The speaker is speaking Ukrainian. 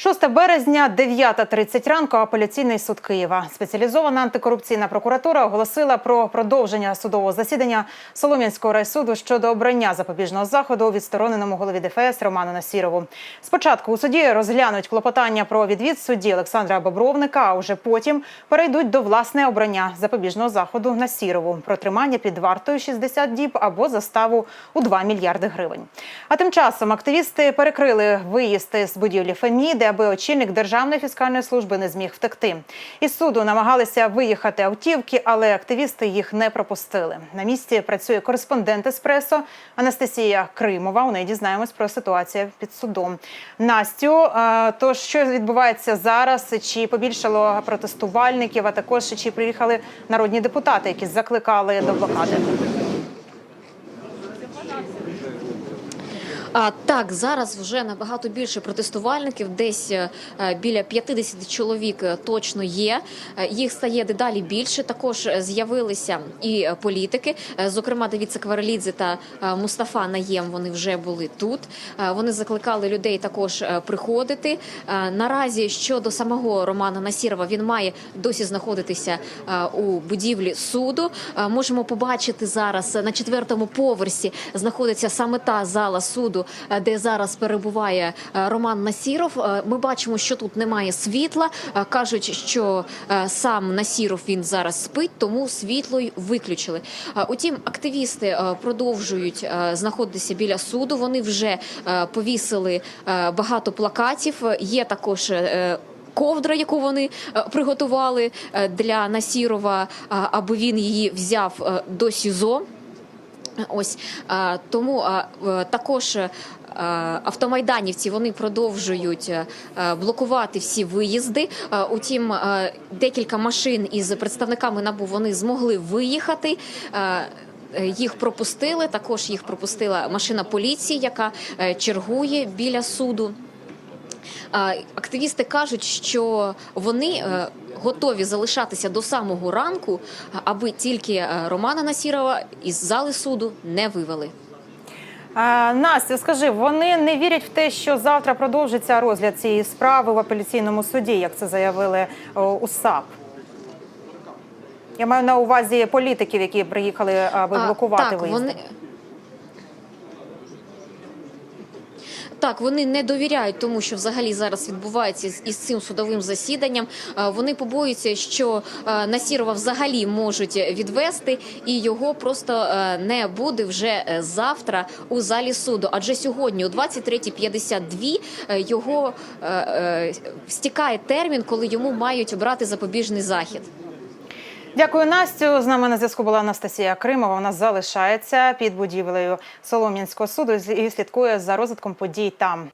6 березня, 9.30 ранку, апеляційний суд Києва. Спеціалізована антикорупційна прокуратура оголосила про продовження судового засідання Солом'янського райсуду щодо обрання запобіжного заходу у відстороненому голові ДФС Роману Насірову. Спочатку у суді розглянуть клопотання про відвід судді Олександра Бобровника, а вже потім перейдуть до власне обрання запобіжного заходу Насірову про тримання під вартою 60 діб або заставу у 2 мільярди гривень. А тим часом активісти перекрили виїзд з будівлі Феміди, аби очільник Державної фіскальної служби не зміг втекти. Із суду намагалися виїхати автівки, але активісти їх не пропустили. На місці працює кореспондент еспресо Анастасія Кримова. У неї дізнаємось про ситуацію під судом. Настю, то що відбувається зараз? Чи побільшало протестувальників? А також чи приїхали народні депутати, які закликали до блокади? А, так, зараз вже набагато більше протестувальників, десь е, біля 50 чоловік е, точно є. Е, Їх стає дедалі більше. Також е, з'явилися і е, політики. Е, Зокрема, Давід Сакварелідзе та е, Мустафа Наєм. Вони вже були тут. Е, Вони закликали людей також е, приходити. Е, Наразі щодо самого Романа Насірова, він має досі знаходитися е, у будівлі суду. Е, Можемо побачити зараз е, на четвертому поверсі знаходиться саме та зала суду, е, де зараз перебуває е, Роман Насіров. Е, Ми бачимо, що тут немає світла. Кажуть, що сам Насіров він зараз спить, тому світло й виключили. Утім, активісти продовжують знаходитися біля суду. Вони вже повісили багато плакатів. Є також. Ковдра, яку вони приготували для Насірова, аби він її взяв до СІЗО. Ось тому також. е, Автомайданівці вони продовжують е, е, блокувати всі виїзди. Утім, декілька машин із представниками набу вони змогли виїхати. Їх пропустили. Також їх пропустила машина поліції, яка чергує біля суду. А, Активісти кажуть, що вони е, готові залишатися до самого ранку, аби тільки е, Романа Насірова із зали суду не вивели. Настя, скажи, вони не вірять в те, що завтра продовжиться розгляд цієї справи в апеляційному суді, як це заявили у САП. Я маю на увазі політиків, які приїхали, аби А, блокувати так, виїзди. вони... Так, вони не довіряють тому, що взагалі зараз відбувається із цим судовим засіданням. Е, Вони побоюються, що е, Насірова взагалі можуть відвести, і його просто е, не буде вже завтра у залі суду. Адже сьогодні, о 23.52, е, його стікає термін, коли йому мають обрати запобіжний захід. Дякую, Настю. З нами на зв'язку була Анастасія Кримова. Вона залишається під будівлею Солом'янського суду і слідкує за розвитком подій там.